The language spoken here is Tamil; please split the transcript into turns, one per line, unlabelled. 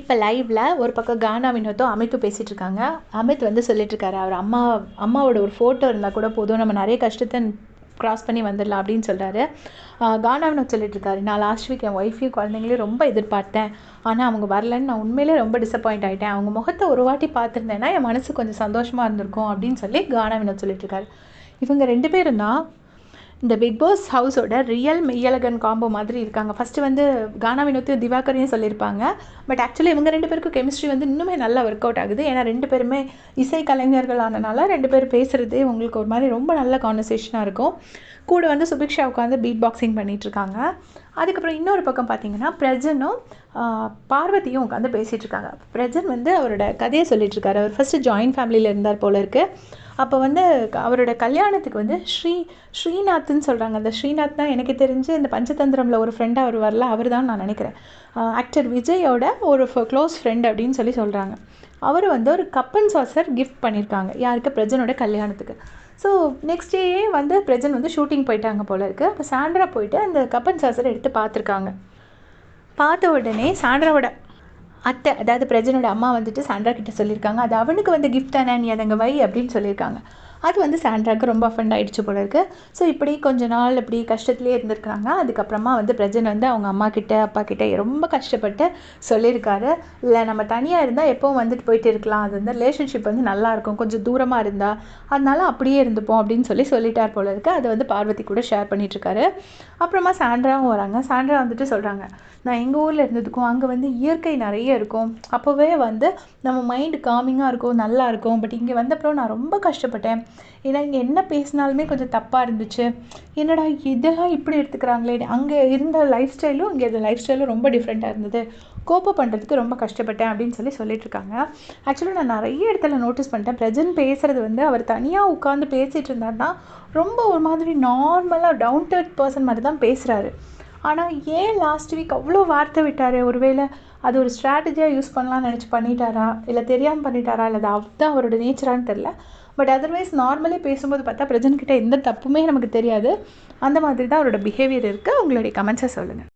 இப்போ லைவ்ல ஒரு பக்கம் கானா வினோத்தும் அமித்தும் பேசிகிட்டு இருக்காங்க. அமித் வந்து சொல்லிட்டு இருக்காரு அவர் அம்மா அம்மாவோட ஒரு ஃபோட்டோ இருந்தால் கூட போதும். நம்ம நிறைய கஷ்டத்தை க்ராஸ் பண்ணி வந்துடலாம் அப்படின்னு சொல்கிறாரு கானா வினோத் சொல்லிட்டு இருக்காரு நான் லாஸ்ட் வீக் என் ஒய்ஃபையும் குழந்தைங்களையும் ரொம்ப எதிர்பார்த்தேன். ஆனால் அவங்க வரலன்னு நான் உண்மையிலே ரொம்ப டிசப்பாயிண்ட் ஆகிட்டேன் அவங்க முகத்தை ஒரு வாட்டி பார்த்துருந்தேன்னா என் மனசு கொஞ்சம் சந்தோஷமாக இருந்திருக்கும் அப்படின்னு சொல்லி கானா வினோத் சொல்லிட்டு இருக்காரு. இவங்க ரெண்டு பேரும் தான் இந்த பிக் பாஸ் ஹவுஸோட ரியல் மெய்யழகன் காம்போ மாதிரி இருக்காங்க. ஃபஸ்ட்டு வந்து கானா வினோத்து திவாகரையும் சொல்லியிருப்பாங்க. பட் ஆக்சுவலி இவங்க ரெண்டு பேருக்கும் கெமிஸ்ட்ரி வந்து இன்னுமே நல்லா ஒர்க் அவுட் ஆகுது. ஏன்னா ரெண்டு பேருமே இசை கலைஞர்கள் ஆனனால ரெண்டு பேரும் பேசுகிறது உங்களுக்கு ஒரு மாதிரி ரொம்ப நல்ல கான்வர்சேஷனாக இருக்கும். கூட வந்து சுபிக்ஷா உட்காந்து பீட் பாக்ஸிங் பண்ணிகிட்ருக்காங்க அதுக்கப்புறம் இன்னொரு பக்கம் பார்த்தீங்கன்னா பிரஜனும் பார்வதியும் உட்காந்து பேசிகிட்ருக்காங்க பிரஜன் வந்து அவரோட கதையை சொல்லிகிட்ருக்காரு அவர் ஃபஸ்ட்டு ஜாயின்ட் ஃபேமிலியில் இருந்தார் போல இருக்குது அப்போ வந்து அவரோட கல்யாணத்துக்கு வந்து ஸ்ரீ ஸ்ரீநாத்னு சொல்கிறாங்க அந்த ஸ்ரீநாத் தான் எனக்கு தெரிஞ்சு இந்த பஞ்சதந்திரமில் ஒரு ஃப்ரெண்டாக அவர் வரல அவர் தான் நான் நினைக்கிறேன். ஆக்டர் விஜயோட ஒரு க்ளோஸ் ஃப்ரெண்ட் அப்படின்னு சொல்லி சொல்கிறாங்க அவர் வந்து ஒரு கப்பன் சாசர் கிஃப்ட் பண்ணியிருக்காங்க யாருக்கு? பிரஜனோட கல்யாணத்துக்கு. ஸோ நெக்ஸ்ட் டேயே வந்து பிரஜன் வந்து ஷூட்டிங் போயிட்டாங்க போல இருக்குது அப்போ சாண்ட்ரா போயிட்டு அந்த கப்பன் சாசரை எடுத்து பார்த்துருக்காங்க பார்த்த உடனே சாண்ட்ராவோட அத்தை அதாவது பிரஜனோட அம்மா வந்துட்டு சாண்ட்ரா கிட்ட சொல்லியிருக்காங்க அது அவனுக்கு வந்து கிஃப்ட் தானே நீ அதங்க வை அப்படின்னு சொல்லியிருக்காங்க அது வந்து சாண்ட்ராக்கு ரொம்ப அஃபெண்ட் ஆகிடுச்சு போல இருக்குது ஸோ இப்படி கொஞ்ச நாள் இப்படி கஷ்டத்துலேயே இருந்திருக்கிறாங்க அதுக்கப்புறமா வந்து பிரஜன் வந்து அவங்க அம்மா கிட்ட அப்பா கிட்ட ரொம்ப கஷ்டப்பட்டு சொல்லியிருக்காரு. இல்லை நம்ம தனியாக இருந்தால் எப்போவும் வந்துட்டு போயிட்டு இருக்கலாம். அது வந்து ரிலேஷன்ஷிப் வந்து நல்லாயிருக்கும் கொஞ்சம் தூரமாக இருந்தால் அதனால அப்படியே இருந்துப்போம் அப்படின்னு சொல்லி சொல்லிட்டார் போல இருக்குது அதை வந்து பார்வதி கூட ஷேர் பண்ணிகிட்ருக்காரு அப்புறமா சாண்ட்ராவும் வராங்க. சாண்ட்ரா வந்துட்டு சொல்கிறாங்க நான் எங்கள் ஊரில் இருந்ததுக்கும் அங்கே வந்து இயற்கை நிறைய இருக்கும். அப்போவே வந்து நம்ம மைண்டு காமிங்காக இருக்கும் நல்லா இருக்கும். பட் இங்கே வந்தப்பறம் நான் ரொம்ப கஷ்டப்பட்டேன். ஏன்னா இங்கே என்ன பேசினாலுமே கொஞ்சம் தப்பாக இருந்துச்சு. என்னடா இதெல்லாம் இப்படி எடுத்துக்கிறாங்களே? அங்கே இருந்த லைஃப் ஸ்டைலும் இங்கே இருந்த லைஃப் ஸ்டைலும் ரொம்ப டிஃப்ரெண்ட்டாக இருந்தது. கோப்பை பண்ணுறதுக்கு ரொம்ப கஷ்டப்பட்டேன் அப்படின்னு சொல்லி சொல்லிட்டு இருக்காங்க. நான் நிறைய இடத்துல நோட்டீஸ் பண்ணிட்டேன். பிரஜன் பேசுகிறது வந்து அவர் தனியாக உட்காந்து பேசிகிட்டு இருந்தாருன்னா ரொம்ப ஒரு மாதிரி நார்மலாக டவுன் டர்ட் பர்சன் மாதிரி தான் பேசுகிறாரு ஆனால் ஏன் லாஸ்ட் வீக் அவ்வளோ வார்த்தை விட்டார்? ஒருவேளை அது ஒரு ஸ்ட்ராட்டஜியாக யூஸ் பண்ணலாம்னு நினச்சி பண்ணிட்டாரா? இல்லை தெரியாமல் பண்ணிட்டாரா? இல்லை அது அதுதான் அவரோட நேச்சரான்னு தெரில பட் அதர்வைஸ் நார்மலி பேசும்போது பார்த்தா பிரஜன்கிட்ட எந்த தப்புமே நமக்கு தெரியாது. அந்த மாதிரி தான் அவரோட பிஹேவியர் இருக்குது உங்களுடைய கமெண்ட்ஸை சொல்லுங்கள்